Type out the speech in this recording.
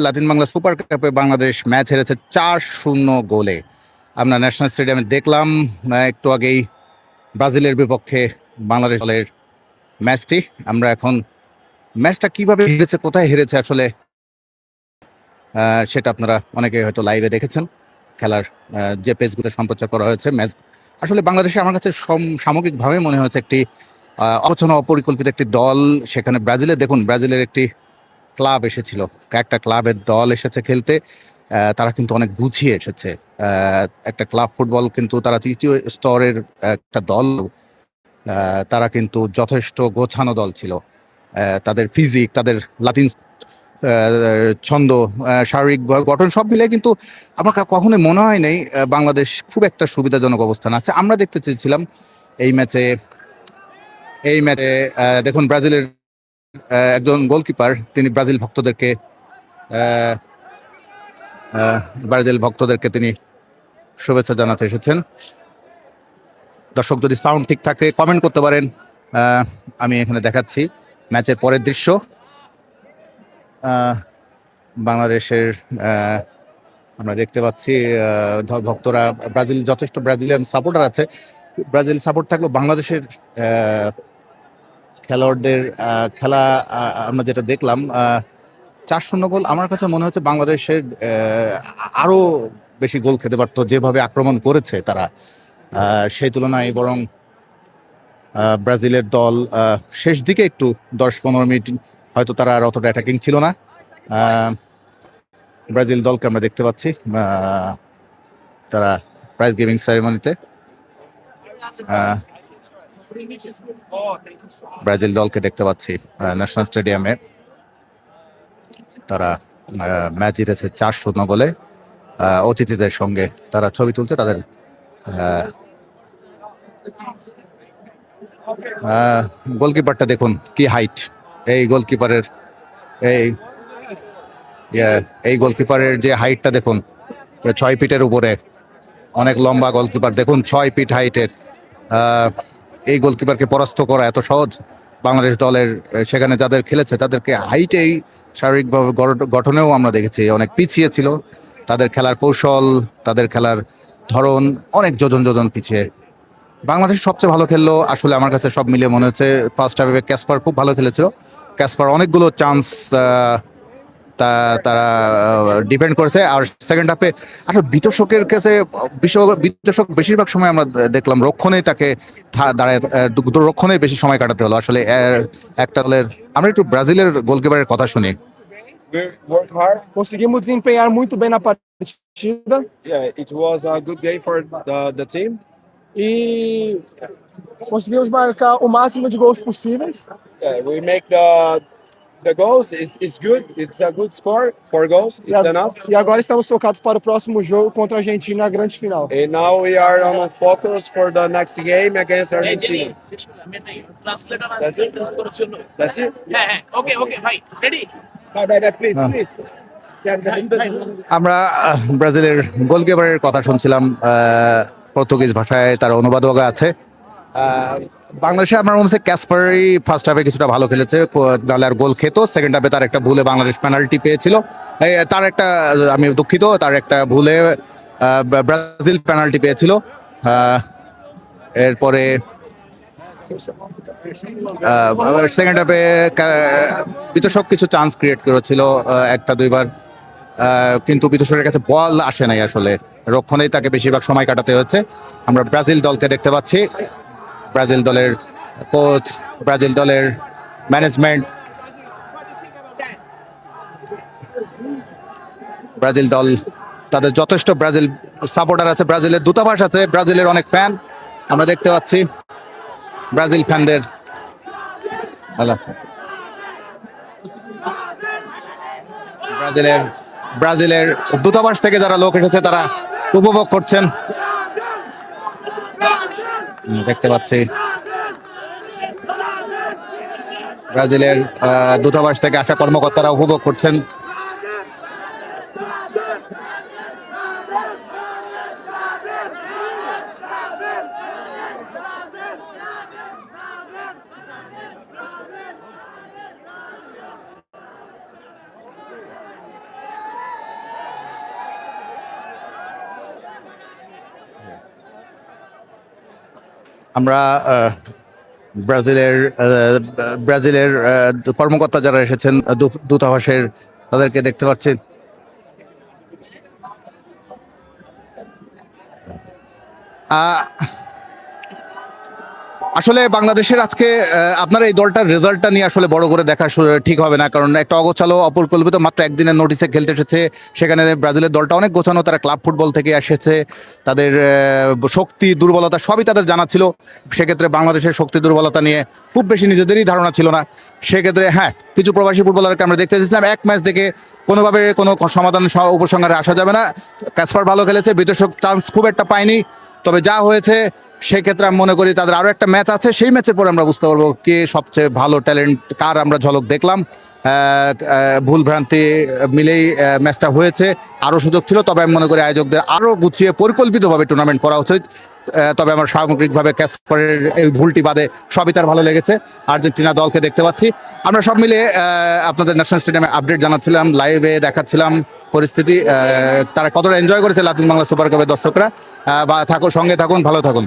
Latin Bangla super কাপে Bangladesh match হেরেছে চার শূন্য গোলে। আমরা ন্যাশনাল স্টেডিয়ামে দেখলাম একটু আগেই ব্রাজিলের বিপক্ষে বাংলাদেশ দলের ম্যাচটি। আমরা এখন ম্যাচটা কীভাবে হেরেছে, কোথায় হেরেছে আসলে সেটা আপনারা অনেকে হয়তো লাইভে দেখেছেন। খেলার যে পেজগুলো সম্প্রচার করা হয়েছে, ম্যাচ আসলে বাংলাদেশে আমার কাছে সম- সামগ্রিকভাবে মনে হয়েছে একটি অচেনা অপরিকল্পিত একটি দল। সেখানে ব্রাজিলে, দেখুন, ব্রাজিলের একটি ক্লাব এসেছিল। একটা ক্লাবের দল এসেছে খেলতে তারা কিন্তু অনেক গুছিয়ে এসেছে। একটা ক্লাব ফুটবল কিন্তু তারা তৃতীয় স্তরের একটা দল। তারা কিন্তু যথেষ্ট গোছানো দল ছিল। তাদের ফিজিক তাদের লাতিন ছন্দ শারীরিক গঠন সব মিলে কিন্তু আমার কখনোই মনে হয় নাই বাংলাদেশ খুব একটা সুবিধাজনক অবস্থান আছে। আমরা দেখতে চেয়েছিলাম এই ম্যাচে এই ম্যাচে দেখুন ব্রাজিলের একজন গোলকিপার তিনি ব্রাজিল ভক্তদেরকে ব্রাজিল ভক্তদেরকে তিনি শুভেচ্ছা জানাতে এসেছেন। দর্শক, যদি সাউন্ড ঠিক থাকে কমেন্ট করতে পারেন। আমি এখানে দেখাচ্ছি ম্যাচের পরের দৃশ্য। বাংলাদেশের আমরা দেখতে পাচ্ছি ভক্তরা, ব্রাজিল, যথেষ্ট ব্রাজিলিয়ান সাপোর্টার আছে। ব্রাজিল সাপোর্ট থাকলেও বাংলাদেশের খেলোয়াড়দের খেলা আমরা যেটা দেখলাম চার শূন্য গোল। আমার কাছে মনে হচ্ছে বাংলাদেশের আরও বেশি গোল খেতে পারতো যেভাবে আক্রমণ করেছে তারা। সেই তুলনায় বরং ব্রাজিলের দল শেষ দিকে একটু দশ পনেরো মিনিট হয়তো তারা আর অতটা অ্যাটাকিং ছিল না। ব্রাজিল দলকে আমরা দেখতে পাচ্ছি তারা প্রাইজ গিভিং সেরেমনিতে ব্রাজিল দলকে দেখতে পাচ্ছি ন্যাশনাল স্টেডিয়ামে তারা ম্যাচ জিতেছে চার শূন্য আহ, অতিথিদের সঙ্গে তারা ছবি তুলছে তাদের গোলকিপারটা দেখুন কি হাইট এই গোলকিপারের এই ইয়ে, এই গোলকিপারের যে হাইটটা দেখুন ছয় ফিটের উপরে। অনেক লম্বা গোলকিপার। দেখুন ছয় ফিট হাইটের এই গোলকিপারকে পরাস্ত করা এত সহজ? বাংলাদেশ দলের সেখানে যাদের খেলেছে, তাদেরকে হাইটেই শারীরিকভাবে গঠনেও আমরা দেখেছি, অনেক পিছিয়ে ছিল। তাদের খেলার কৌশল, তাদের খেলার ধরন, অনেক যোজন যোজন পিছিয়ে। বাংলাদেশ সবচেয়ে ভালো খেললো, আসলে আমার কাছে সব মিলিয়ে মনে হচ্ছে ফার্স্ট হাফে ক্যাসপার খুব ভালো খেলেছিল। ক্যাসপার অনেকগুলো চান্স তা তারা ডিপেন্ড করেছে। আর সেকেন্ড হাফে আর বিতর্ষকের কাছে বিশ্ব বিতর্ষক বেশিরভাগ সময় আমরা দেখলাম রক্ষণেই তাকে দাঁড়ায় রক্ষণে বেশি সময় কাটাতে হলো। আসলে একটা দলের আমরা একটু ব্রাজিলের গোলকিপারের কথা শুনি। E conseguimos marcar o máximo de gols possíveis. Yeah, we make the the goals. It's, it's good. It's a good score. Four goals. E, It's a- enough. e agora estamos focados para o próximo jogo contra a Argentina na grande final. And now we are on focus for the next game against Argentina. That's it? That's it. হ্যাঁ হ্যাঁ okay okay ভাই ready Bye, bye, bye, please, Ah. please. আমরা ব্রাজিলের গোলকিপারের কথা শুনছিলাম আহ, Portuguese ভাষায় তার অনুবাদক আছে বাংলাদেশে আমার মনে হচ্ছে ক্যাসপারই ফার্স্ট হাফে কিছুটা ভালো খেলেছে নাহলে আর গোল খেতো। সেকেন্ড হাফে তার একটা ভুলে বাংলাদেশ পেনাল্টি পেয়েছিল। তার একটা, আমি দুঃখিত, তার একটা ভুলে ব্রাজিল পেনাল্টি পেয়েছিল। এরপরে সেকেন্ড হাফে বিতর্ষক কিছু চান্স ক্রিয়েট করেছিল একটা দুইবার। কিন্তু বিতর্ষকের কাছে বল আসে নাই আসলে। রক্ষণেই তাকে বেশিরভাগ সময় কাটাতে হচ্ছে আমরা ব্রাজিল দলকে দেখতে পাচ্ছি। ব্রাজিল দলের কোচ ব্রাজিল দলের ম্যানেজমেন্ট ব্রাজিল দল, তাদের যথেষ্ট ব্রাজিল সাপোর্টার আছে। ব্রাজিলের দূতাবাস আছে, ব্রাজিলের অনেক ফ্যান আমরা দেখতে পাচ্ছি ব্রাজিল ফ্যানদের ব্রাজিলের ব্রাজিলের দূতাবাস থেকে যারা লোক এসেছে, তারা উপভোগ করছেন। দেখতে পাচ্ছি। ব্রাজিলের দূতাবাস থেকে আসা কর্মকর্তারা উপভোগ করছেন। আমরা ব্রাজিলের ব্রাজিলের কর্মকর্তা যারা এসেছেন দূত- দূতাবাসের তাদেরকে দেখতে পাচ্ছি। আহ, আসলে বাংলাদেশের আজকে আপনার এই দলটার রেজাল্টটা নিয়ে আসলে বড় করে দেখা ঠিক হবে না। কারণ একটা অগোছালো, অপরিকল্পিত মাত্র একদিনের নোটিসে খেলতে এসেছে। সেখানে ব্রাজিলের দলটা অনেক গোছানো, তারা ক্লাব ফুটবল থেকে এসেছে। তাদের শক্তি, দুর্বলতা সবই তাদের জানা ছিল। সেক্ষেত্রে বাংলাদেশের শক্তি, দুর্বলতা নিয়ে খুব বেশি নিজেদেরই ধারণা ছিল না। সেক্ষেত্রে হ্যাঁ কিছু প্রবাসী ফুটবলারকে আমরা দেখতে চেয়েছিলাম এক ম্যাচ দেখে কোনোভাবে কোনো সমাধান উপসংহারে আসা যাবে না। ক্যাসপার ভালো খেলেছে বিতর্ক চান্স খুব একটা পায়নি। তবে যা হয়েছে সেক্ষেত্রে আমি মনে করি তাদের আরও একটা ম্যাচ আছে। সেই ম্যাচের পরে আমরা বুঝতে পারব কে সবচেয়ে ভালো ট্যালেন্ট কার আমরা ঝলক দেখলাম। আহ, আহ, ভুল ভ্রান্তি মিলেই ম্যাচটা হয়েছে। আরও সুযোগ ছিল তবে আমি মনে করি আয়োজকদের আরও গুছিয়ে পরিকল্পিতভাবে টুর্নামেন্ট করা উচিত। তবে আমার সামগ্রিকভাবে ক্যাসপারের এই ভুলটি বাদে সবই তার ভালো লেগেছে। আর্জেন্টিনা দলকে দেখতে পাচ্ছি। আমরা সব মিলে আপনাদের ন্যাশনাল স্টেডিয়ামে আপডেট জানাচ্ছিলাম লাইভে দেখাচ্ছিলাম। পরিস্থিতি তারা কতটা এনজয় করেছে লাতিন বাংলা সুপার কাপের দর্শকরা বা থাকুন সঙ্গে থাকুন, ভালো থাকুন।